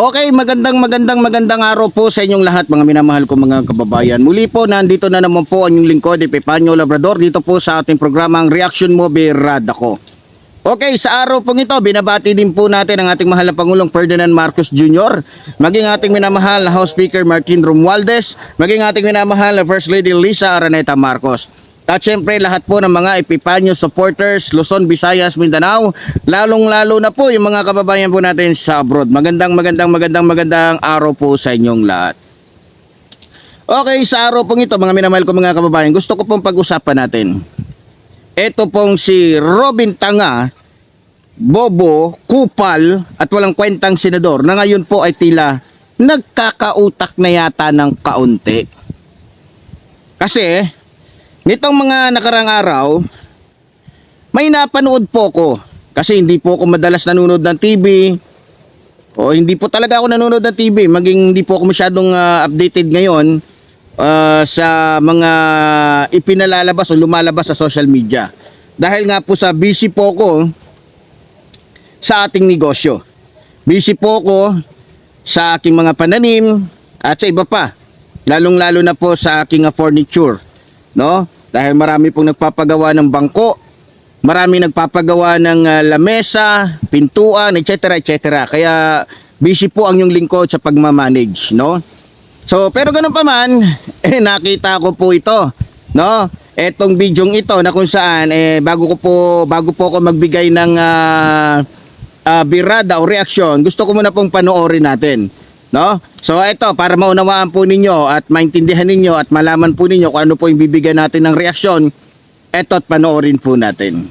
Okay, magandang magandang magandang araw po sa inyong lahat mga minamahal ko mga kababayan. Muli po nandito na naman po ang inyong lingkod Epipanyo Labrador dito po sa ating programang Reaction Mo Birada ko. Okay, sa araw pong ito, binabati din po natin ang ating mahal na Pangulong Ferdinand Marcos Jr., maging ating minamahal na House Speaker Martin Romualdez, maging ating minamahal na First Lady Lisa Araneta Marcos. At syempre lahat po ng mga Epipanyo supporters, Luzon, Visayas, Mindanao, lalong-lalo na po yung mga kababayan po natin sa abroad. Magandang, magandang, magandang, magandang araw po sa inyong lahat. Okay, sa araw pong ito, mga minamahal ko mga kababayan, gusto ko pong pag-usapan natin. Ito pong si Robin Tanga, Bobo, Kupal at walang kwentang senador na ngayon po ay tila nagkakautak na yata ng kaunti. Kasi nitong mga nakarang araw may napanood po ko kasi hindi po ako madalas nanonood ng TV o hindi po talaga ako nanonood ng TV maging hindi po ako masyadong ah, updated ngayon ah, sa mga ipinalalabas o lumalabas sa social media. Dahil nga po sa busy po ko sa ating negosyo. Busy po ako sa aking mga pananim at sa iba pa. Lalong lalo na po sa aking ah, furniture no? Dahil marami pong nagpapagawa ng bangko. Marami nagpapagawa ng ah, lamesa pintuan etc etc kaya busy po ang yung lingkod sa pagmamanage no? So pero ganun pa man eh nakita ko po ito no? Etong bidyong ito na kung saan eh bago ko po bago po ako magbigay ng ah, ah, birada o reaksyon, gusto ko muna pong panoorin natin. No? So ito, para maunawaan po ninyo at maintindihan ninyo at malaman po ninyo kung ano po yung bibigyan natin ng reaksyon, eto at panoorin po natin.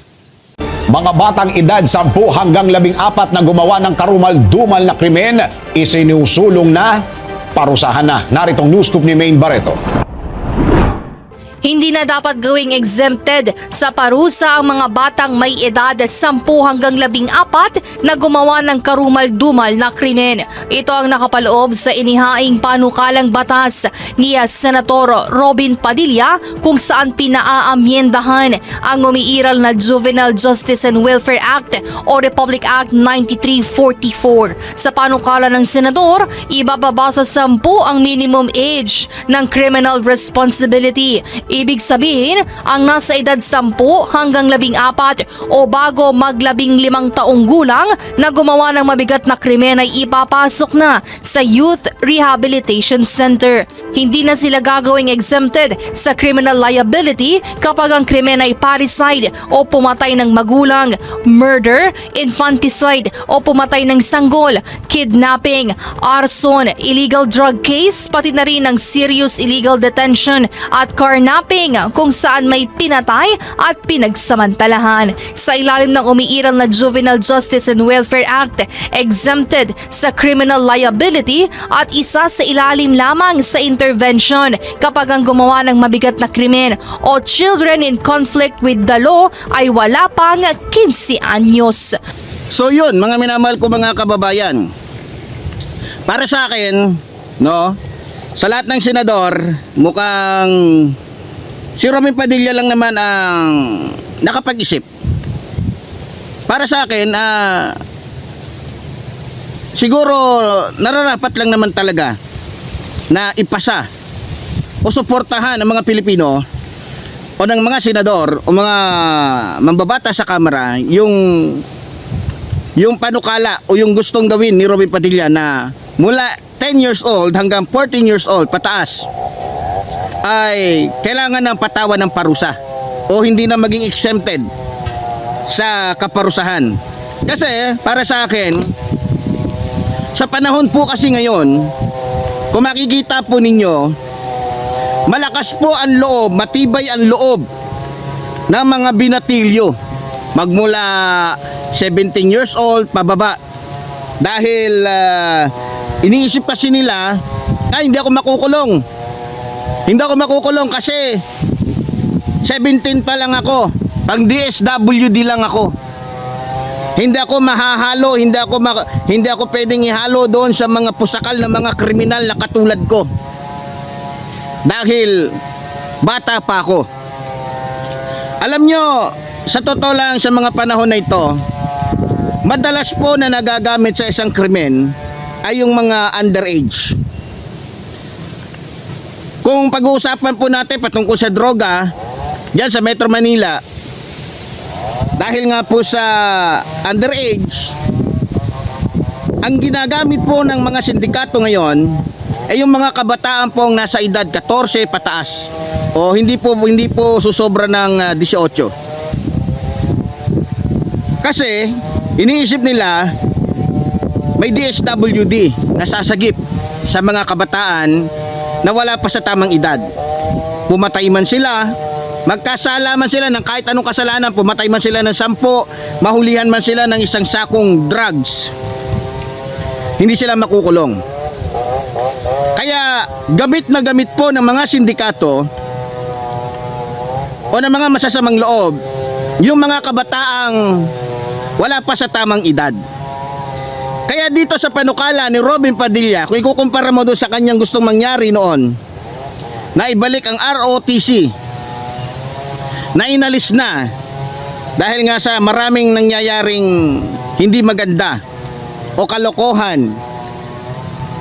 Mga batang edad 10 hanggang 14 na gumawa ng karumal-dumal na krimen, isinusulong na, parusahan na. Naritong news ni Maine Barreto. Hindi na dapat gawing exempted sa parusa ang mga batang may edad 10 hanggang 14 na gumawa ng karumal-dumal na krimen. Ito ang nakapaloob sa inihaing panukalang batas ni Senator Robin Padilla kung saan pinaaamyendahan ang umiiral na Juvenile Justice and Welfare Act o Republic Act 9344. Sa panukala ng senador, ibababa sa 10 ang minimum age ng criminal responsibility. Ibig sabihin, ang nasa edad 10 hanggang 14 o bago maglabing limang taong gulang na gumawa ng mabigat na krimen ay ipapasok na sa Youth Rehabilitation Center. Hindi na sila gagawing exempted sa criminal liability kapag ang krimen ay parricide o pumatay ng magulang, murder, infanticide o pumatay ng sanggol, kidnapping, arson, illegal drug case, pati na rin ang serious illegal detention at carnapping kung saan may pinatay at pinagsamantalahan. Sa ilalim ng umiiral na Juvenile Justice and Welfare Act, exempted sa criminal liability at isa sa ilalim lamang sa intervention kapag ang gumawa ng mabigat na krimen o children in conflict with the law ay wala pang 15 anyos. So yun, mga minamahal ko mga kababayan. Para sa akin, no, sa lahat ng senador, mukhang si Robin Padilla lang naman ang nakapag-isip. Para sa akin, ah, siguro nararapat lang naman talaga na ipasa o suportahan ng mga Pilipino o ng mga senador o mga mambabata sa Kamara yung yung panukala o yung gustong gawin ni Robin Padilla na mula 10 years old hanggang 14 years old pataas ay kailangan ng patawan ng parusa o hindi na maging exempted sa kaparusahan. Kasi para sa akin sa panahon po kasi ngayon kung makikita po ninyo malakas po ang loob, matibay ang loob ng mga binatilyo magmula 17 years old pababa dahil ah, iniisip kasi nila ay hindi ako makukulong hindi ako makukulong kasi 17 pa lang ako. Pang DSWD lang ako. Hindi ako mahahalo hindi ako ma- hindi ako pwedeng ihalo doon sa mga pusakal na mga kriminal na katulad ko. Dahil bata pa ako. Alam nyo, sa totoo lang sa mga panahon na ito, madalas po na nagagamit sa isang krimen ay yung mga underage. Kung pag-uusapan po natin patungkol sa droga, diyan sa Metro Manila, dahil nga po sa underage, ang ginagamit po ng mga sindikato ngayon ay yung mga kabataan pong nasa edad 14 pataas o hindi po hindi po susobra ng ah, 18. Kasi iniisip nila may DSWD na sasagip sa mga kabataan na wala pa sa tamang edad. Pumatay man sila, magkasala man sila ng kahit anong kasalanan, pumatay man sila ng sampo, mahulihan man sila ng isang sakong drugs, hindi sila makukulong. Kaya gamit na gamit po ng mga sindikato o ng mga masasamang loob yung mga kabataang wala pa sa tamang edad. Kaya dito sa panukala ni Robin Padilla, kung ikukumpara mo doon sa kanyang gustong mangyari noon, na ibalik ang ROTC, na inalis na. Dahil nga sa maraming nangyayaring hindi maganda o kalokohan,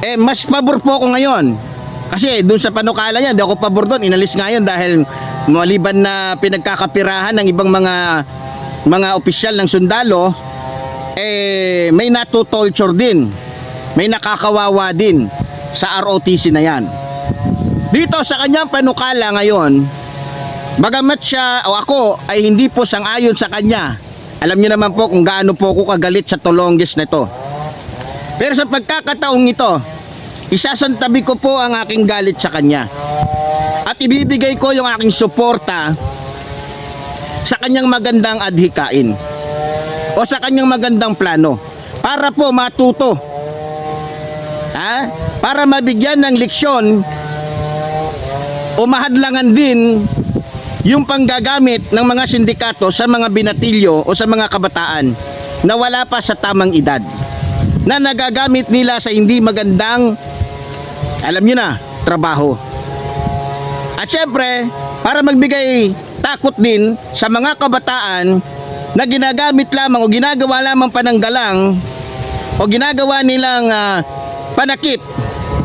eh mas pabor po ako ngayon. Kasi doon sa panukala niya, di ako pabor doon, inalis nga yun dahil maliban na pinagkakapirahan ng ibang mga mga opisyal ng sundalo, eh may nato-torture din. May nakakawawa din sa ROTC na yan. Dito sa kanyang panukala ngayon, bagamat siya o ako ay hindi po sang-ayon sa kanya. Alam niyo naman po kung gaano po ako kagalit sa Tolongges na ito. Pero sa pagkakataong ito, isasantabi ko po ang aking galit sa kanya. At ibibigay ko yung aking suporta sa kanyang magandang adhikain o sa kanyang magandang plano para po matuto ha? para mabigyan ng leksyon o mahadlangan din yung panggagamit ng mga sindikato sa mga binatilyo o sa mga kabataan na wala pa sa tamang edad na nagagamit nila sa hindi magandang alam nyo na, trabaho. At syempre, para magbigay takot din sa mga kabataan na ginagamit lamang o ginagawa lamang pananggalang o ginagawa nilang ah, panakip,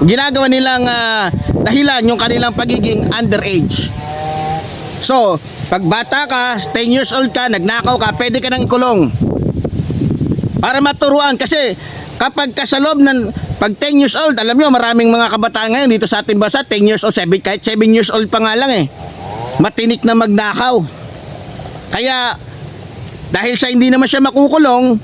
ginagawa nilang ah, dahilan yung kanilang pagiging underage. So, pag bata ka, 10 years old ka, nagnakaw ka, pwede ka nang ikulong. Para maturuan kasi kapag ka sa loob ng pag 10 years old, alam nyo maraming mga kabataan ngayon dito sa ating bansa, 10 years old, 7, kahit 7 years old pa nga lang eh. Matinik na magnakaw. Kaya dahil sa hindi naman siya makukulong,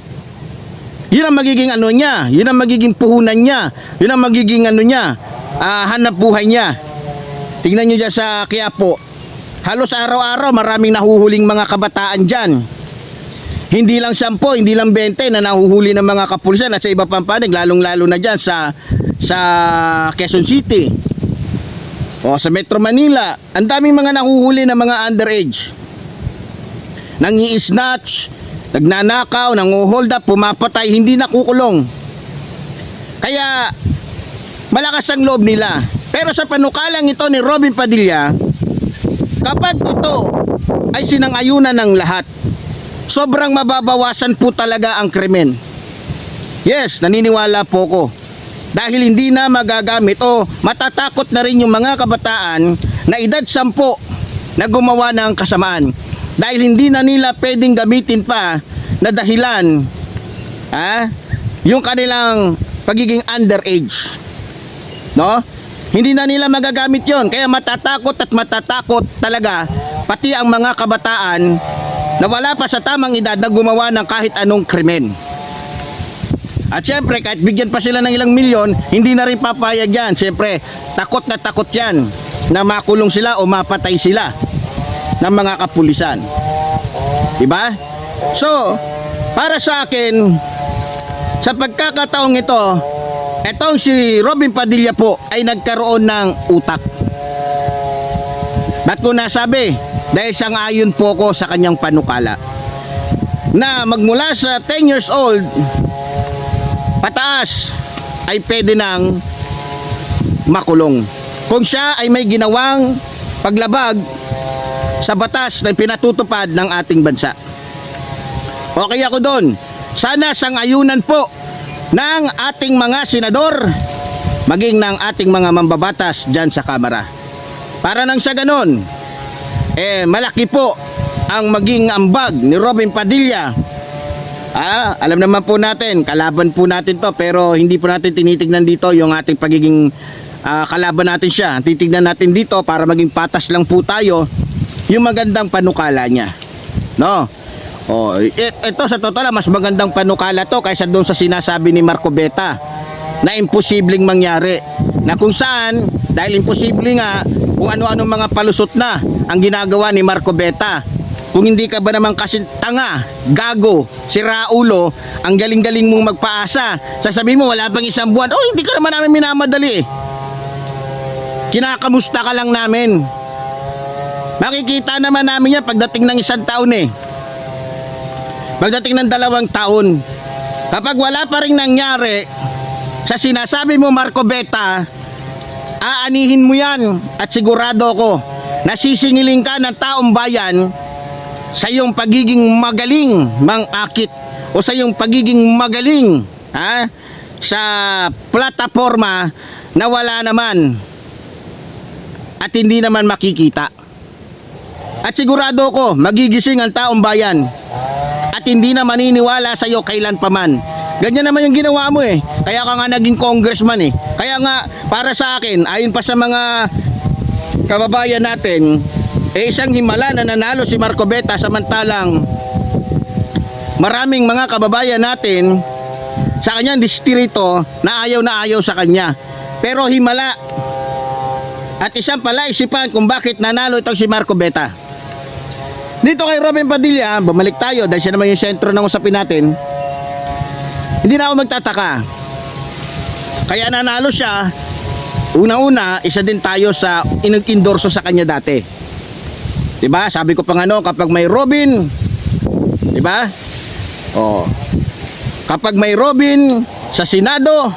yun ang magiging ano niya, yun ang magiging puhunan niya, yun ang magiging ano niya, ah, hanap buhay niya. Tingnan niyo dyan sa Quiapo, halos araw-araw maraming nahuhuling mga kabataan dyan. Hindi lang 10, hindi lang 20 na nahuhuli ng mga kapulisan at sa iba pang panig, lalong-lalo na dyan sa, sa Quezon City. O sa Metro Manila, ang daming mga nahuhuli ng mga underage. Nangi-snatch, nagnanakaw, nanguhold up, pumapatay, hindi nakukulong. Kaya malakas ang loob nila. Pero sa panukalang ito ni Robin Padilla, kapag ito ay sinangayunan ng lahat, sobrang mababawasan po talaga ang krimen. Yes, naniniwala po ko. Dahil hindi na magagamit o matatakot na rin yung mga kabataan na edad 10 na gumawa ng kasamaan. Dahil hindi na nila pwedeng gamitin pa na dahilan ha, yung kanilang pagiging underage. No? Hindi na nila magagamit yon Kaya matatakot at matatakot talaga pati ang mga kabataan na wala pa sa tamang edad na gumawa ng kahit anong krimen. At syempre, kahit bigyan pa sila ng ilang milyon, hindi na rin papayag yan. Syempre, takot na takot yan na makulong sila o mapatay sila ng mga kapulisan. Diba? So, para sa akin, sa pagkakataong ito, etong si Robin Padilla po ay nagkaroon ng utak. Ba't ko nasabi? Dahil sang ayon po ko sa kanyang panukala na magmula sa 10 years old pataas ay pwede nang makulong. Kung siya ay may ginawang paglabag sa batas na pinatutupad ng ating bansa. Okay ako doon. Sana sang ayunan po ng ating mga senador maging ng ating mga mambabatas dyan sa Kamara. Para nang sa ganon, eh malaki po ang maging ambag ni Robin Padilla. Ah, alam naman po natin, kalaban po natin to pero hindi po natin tinitignan dito yung ating pagiging ah, kalaban natin siya. Titignan natin dito para maging patas lang po tayo yung magandang panukala niya. No? Oh, it, ito sa totoo lang mas magandang panukala to kaysa doon sa sinasabi ni Marco Beta na imposibleng mangyari. Na kung saan dahil imposible nga kung ano-ano mga palusot na ang ginagawa ni Marco Beta. Kung hindi ka ba naman kasi tanga, gago, si Raulo, ang galing-galing mong magpaasa. Sasabihin mo wala pang isang buwan. Oh, hindi ka naman namin minamadali. eh. Kinakamusta ka lang namin. Makikita naman namin yan pagdating ng isang taon eh. Pagdating ng dalawang taon. Kapag wala pa rin nangyari, sa sinasabi mo Marco Beta, aanihin mo yan at sigurado ko nasisingiling ka ng taong bayan sa iyong pagiging magaling mang-akit o sa iyong pagiging magaling ha, sa plataforma na wala naman at hindi naman makikita. At sigurado ko, magigising ang taong bayan at hindi na maniniwala sa iyo kailan paman. Ganyan naman yung ginawa mo eh. Kaya ka nga naging congressman eh. Kaya nga, para sa akin, ayon pa sa mga kababayan natin, eh isang himala na nanalo si Marco Beta samantalang maraming mga kababayan natin sa kanyang distrito na ayaw na ayaw sa kanya. Pero himala. At isang pala isipan kung bakit nanalo itong si Marco Beta. Dito kay Robin Padilla, bumalik tayo dahil siya naman yung sentro ng usapin natin. Hindi na ako magtataka. Kaya nanalo siya, una-una, isa din tayo sa inag-endorso sa kanya dati. 'Di ba? Sabi ko pa nga no, kapag may Robin, 'di ba? Oh. Kapag may Robin sa Senado,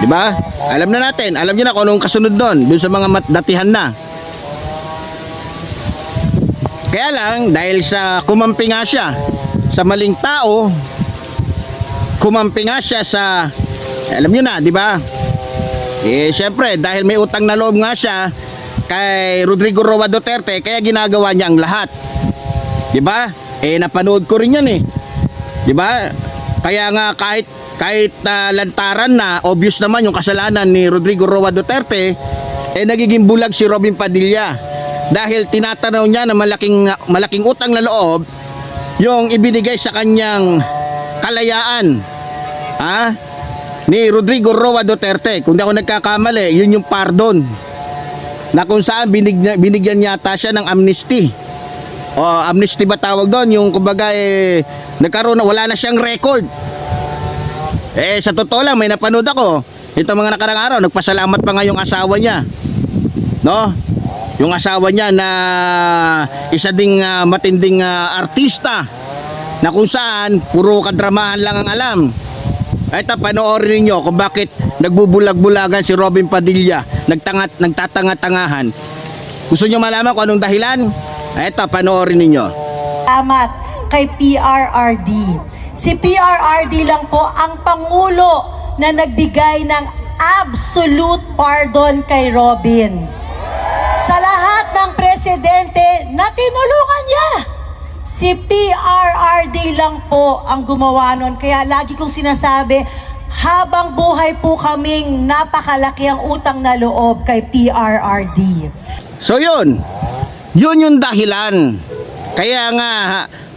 'di ba? Alam na natin, alam niyo na kung anong kasunod doon, dun sa mga datihan na. Kaya lang, dahil sa kumampi nga siya sa maling tao, kumampi nga siya sa, alam niyo na, di ba? Eh, syempre, dahil may utang na loob nga siya kay Rodrigo Roa Duterte, kaya ginagawa niya ang lahat. Di ba? Eh, napanood ko rin yan eh. Di ba? Kaya nga kahit kahit na lantaran na, obvious naman yung kasalanan ni Rodrigo Roa Duterte, eh nagiging bulag si Robin Padilla. Dahil tinatanaw niya na malaking, malaking utang na loob yung ibinigay sa kanyang kalayaan ha? ni Rodrigo Roa Duterte. Kung di ako nagkakamali, yun yung pardon na kung saan binigyan, binigyan yata siya ng amnesty. O amnesty ba tawag doon? Yung kumbaga eh, nagkaroon na, wala na siyang record. Eh sa totoo lang, may napanood ako. Ito mga nakarang araw, nagpasalamat pa nga yung asawa niya. No? Yung asawa niya na isa ding ah, matinding ah, artista na kung saan puro kadramahan lang ang alam. Ito panoorin niyo kung bakit nagbubulag-bulagan si Robin Padilla, nagtangat nagtatanga-tangahan. Gusto niyo malaman kung anong dahilan? Ito panoorin niyo. Salamat kay PRRD. Si PRRD lang po ang pangulo na nagbigay ng absolute pardon kay Robin. Sa lahat ng presidente na tinulungan niya, si PRRD lang po ang gumawa nun. Kaya lagi kong sinasabi, habang buhay po kaming napakalaki ang utang na loob kay PRRD. So yun, yun yung dahilan. Kaya nga,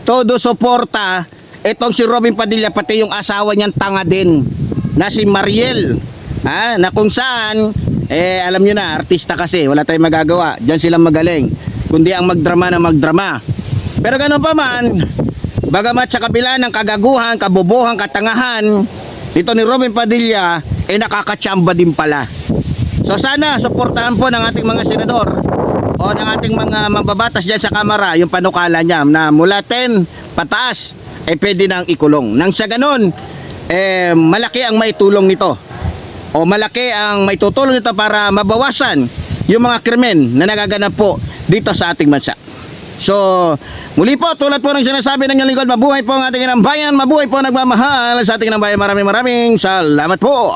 todo suporta, itong si Robin Padilla, pati yung asawa niyang tanga din, na si Mariel. Ha? Na kung saan, eh alam niyo na, artista kasi, wala tayong magagawa. Diyan silang magaling. Kundi ang magdrama na magdrama. Pero ganun pa man, bagamat sa kabila ng kagaguhan, kabobohan, katangahan, dito ni Robin Padilla, eh nakakatsamba din pala. So sana suportahan po ng ating mga senador o ng ating mga mababatas dyan sa kamara yung panukala niya na mula 10 pataas ay pwede nang ikulong. Nang sa ganun, eh, malaki ang maitulong nito o malaki ang maitutulong nito para mabawasan yung mga krimen na nagaganap po dito sa ating bansa. So, muli po, tulad po ng sinasabi ng lingkod, mabuhay po ang ating inang bayan, mabuhay po nagmamahal sa ating inang bayan. Maraming maraming salamat po.